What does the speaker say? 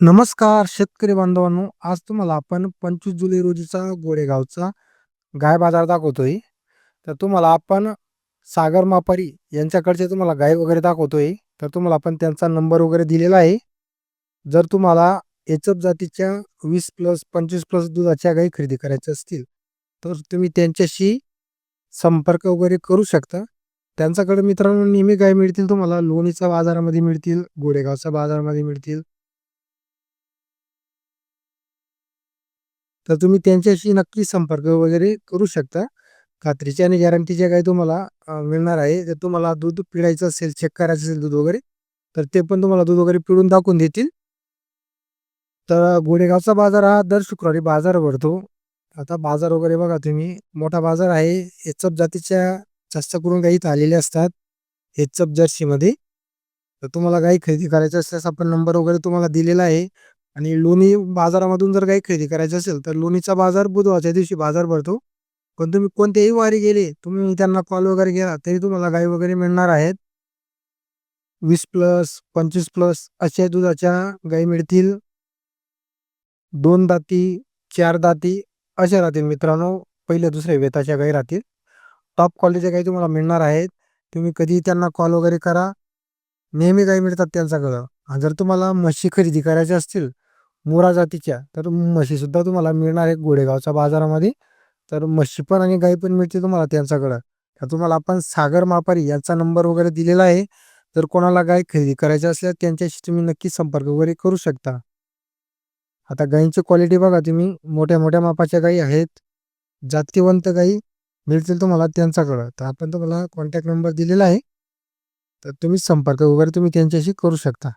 नमस्कार शेतकरी बांधवांनो आज तुम्हाला आपण पंचवीस जुलै रोजीचा गोडेगावचा गाय बाजार दाखवतोय. तर तुम्हाला आपण सागर मापारी यांच्याकडचे तुम्हाला गाय वगैरे दाखवतोय. तर तुम्हाला आपण त्यांचा नंबर वगैरे दिलेला आहे. जर तुम्हाला एचप जातीच्या वीस प्लस पंचवीस प्लस दुधाच्या गायी खरेदी करायच्या असतील तर तुम्ही त्यांच्याशी संपर्क वगैरे करू शकता. त्यांच्याकडे मित्रांनो नेहमी गाय मिळतील तुम्हाला. लोणीच्या बाजारामध्ये मिळतील गोडेगावच्या बाजारामध्ये मिळतील. तर तुम्ही त्यांच्याशी नक्की संपर्क वगैरे करू शकता. खात्रीच्या आणि गॅरंटीच्या काही तुम्हाला मिळणार आहे जर तुम्हाला दूध पिळायचं असेल चेक करायचं असेल दूध वगैरे तर ते पण तुम्हाला दूध वगैरे पिळून दाखवून देतील. तर गोडेगावचा बाजार हा दर शुक्रवारी बाजार भरतो. आता बाजार वगैरे बघा तुम्ही मोठा बाजार आहे. एचप जातीच्या जास्त करून गाई इथं आलेल्या असतात एचप जर्सीमध्ये. तर तुम्हाला गाई खरेदी करायचं असल्यास आपण नंबर वगैरे तुम्हाला दिलेला आहे. आणि लोणी बाजारामधून जर काही खरेदी करायचं असेल तर लोणीचा बाजार बुधवारच्या दिवशी बाजार भरतो. पण तुम्ही कोणत्याही वारी गेले तुम्ही त्यांना कॉल वगैरे केला तरी तुम्हाला गाई वगैरे मिळणार आहेत. वीस प्लस पंचवीस प्लस अशा दुधाच्या गाई मिळतील. दोन दाती चार दाती अशा राहतील मित्रांनो. पहिल्या दुसऱ्या वेताच्या गाई राहतील. टॉप क्वालिटीच्या गाई तुम्हाला मिळणार आहेत. तुम्ही कधी त्यांना कॉल वगैरे करा. नेहमी गाई मिळतात त्यांच्याकडं. जर तुम्हाला म्हशी खरेदी करायच्या असतील मुरा जातीच्या. तर म्हशीसुद्धा तुम्हाला मिळणार आहे गोडेगावच्या बाजारामध्ये. तर म्हशी पण आणि गाई पण मिळते तुम्हाला त्यांच्याकडं. तर तुम्हाला आपण सागर मापारी यांचा नंबर वगैरे दिलेला आहे. जर कोणाला गाय खरेदी करायची असल्यास त्यांच्याशी तुम्ही नक्की संपर्क वगैरे करू शकता. आता गायींची क्वालिटी बघा तुम्ही. मोठ्या मोठ्या मापाच्या गायी आहेत. जातीवंत गायी मिळतील तुम्हाला त्यांच्याकडं. तर आपण तुम्हाला कॉन्टॅक्ट नंबर दिलेला आहे. तर तुम्ही संपर्क वगैरे तुम्ही त्यांच्याशी करू शकता.